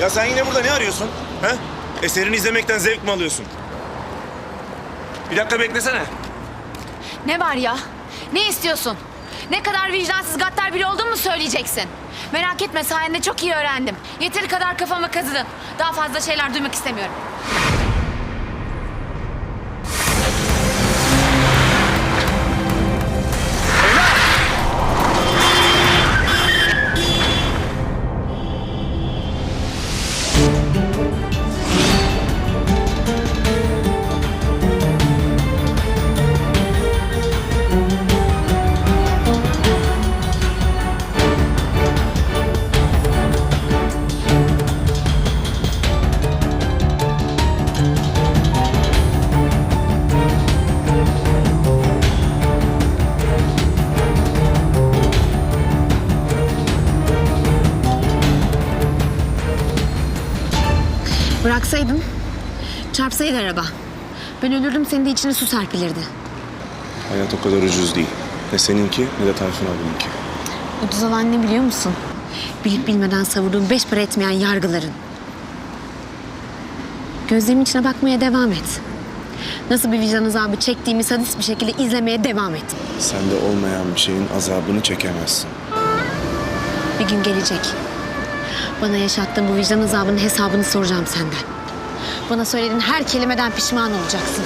Ya sen yine burada ne arıyorsun? He? Eserini izlemekten zevk mi alıyorsun? Bir dakika beklesene. Ne var ya? Ne istiyorsun? Ne kadar vicdansız gaddar biri olduğumu mu söyleyeceksin? Merak etme sayende çok iyi öğrendim. Yeteri kadar kafama kazıdın. Daha fazla şeyler duymak istemiyorum. Bıraksaydın, çarpsaydı araba. Ben ölürdüm senin de içine su serpilirdi. Hayat o kadar ucuz değil. Ne seninki ne de Tayfun abininki. Ucuz olan ne biliyor musun? Bilip bilmeden savurduğun beş para etmeyen yargıların. Gözlerimin içine bakmaya devam et. Nasıl bir vicdan azabı çektiğimi sadist bir şekilde izlemeye devam et. Sende olmayan bir şeyin azabını çekemezsin. Bir gün gelecek. Bana yaşattığın bu vicdan azabının hesabını soracağım senden. Bana söylediğin her kelimeden pişman olacaksın.